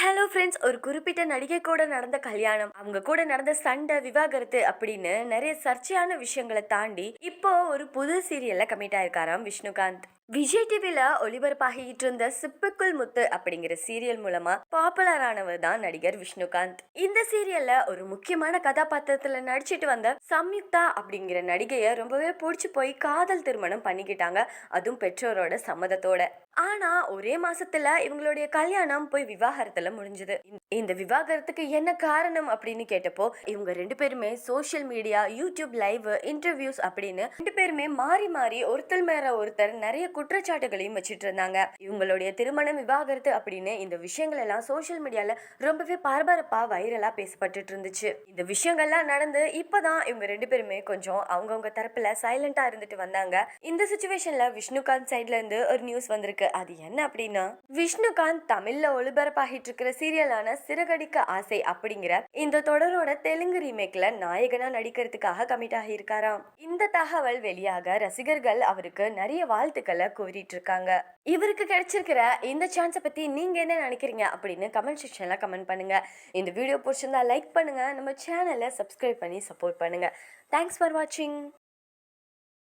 Hello friends ஒரு குறிப்பிட்ட நடிகை கூட நடந்த கல்யாணம் அவங்க கூட நடந்த சண்டை விவாகரத்து அப்படின்னு நிறைய சர்ச்சையான விஷயங்களை தாண்டி இப்போ ஒரு புது சீரியல்ல கமிட் ஆயிருக்காராம் விஷ்ணுகாந்த். விஜய் டிவில ஒளிபரப்பாகிட்டு இருந்த சிப்புக்குள் முத்து அப்படிங்கிற சீரியல் மூலமா பாப்புலர் ஆனவர் தான் நடிகர் விஷ்ணுகாந்த். இந்த சீரியல்ல ஒரு முக்கியமான கதாபாத்திரத்துல நடிச்சிட்டு வந்த சம்யுக்தா அப்படிங்கிற நடிகைய ரொம்பவே பிடிச்சி போய் காதல் திருமணம் பண்ணிக்கிட்டாங்க அதுவும் பெற்றோரோட சம்மதத்தோட. ஆனா ஒரே மாசத்துல இவங்களுடைய கல்யாணம் போய் விவாகரத்துல முடிஞ்சது. இந்த விவாகரத்துக்கு என்ன காரணம் அப்படின்னு கேட்டப்போ இவங்க ரெண்டு பேருமே social media YouTube live interviews அப்படின்னு ரெண்டு பேருமே மாறி மாறி ஒருத்தர் மேல ஒருத்தர் நிறைய குற்றச்சாட்டுகளையும் வச்சுட்டு இருந்தாங்க. இவங்களுடைய திருமணம் விவாகரத்து அப்படின்னு இந்த விஷயங்கள் எல்லாம் சோஷியல் மீடியால ரொம்பவே பரபரப்பா வைரலா பேசப்பட்டுட்டு இருந்துச்சு. இந்த விஷயங்கள்லாம் நடந்து இப்பதான் இவங்க ரெண்டு பேருமே கொஞ்சம் அவங்கவுங்க தரப்புல சைலண்டா இருந்துட்டு வந்தாங்க. இந்த சுச்சுவேஷன்ல விஷ்ணுகாந்த் சைட்ல இருந்து ஒரு நியூஸ் வந்திருக்கு. அது என்ன அப்படின்னா விஷ்ணுகாந்த் தமிழ்ல ஒளிபரப்பாகிட்டு இருக்கிற சீரியலான சிறகடிக்க ஆசை அப்படிங்கிற இந்த தொடரோட தெலுங்கு ரீமேக்ல நாயகனா நடிக்கிறதுக்காக கமிட் ஆகியிருக்காராம். இந்த தகவல் வெளியாக ரசிகர்கள் அவருக்கு நிறைய வாழ்த்துக்களை கூறிட்டு இருக்காங்க. இவருக்கு கிடைச்சிருக்கிற இந்த சான்ஸை பத்தி நீங்க என்ன நினைக்கிறீங்க அப்படின்னு கமெண்ட் செக்ஷன்ல கமெண்ட் பண்ணுங்க. இந்த வீடியோ பிடிச்சிருந்தா லைக் பண்ணுங்க. நம்ம சேனலை சப்ஸ்கிரைப் பண்ணி சப்போர்ட் பண்ணுங்க. தேங்க்ஸ் ஃபார் வாட்சிங்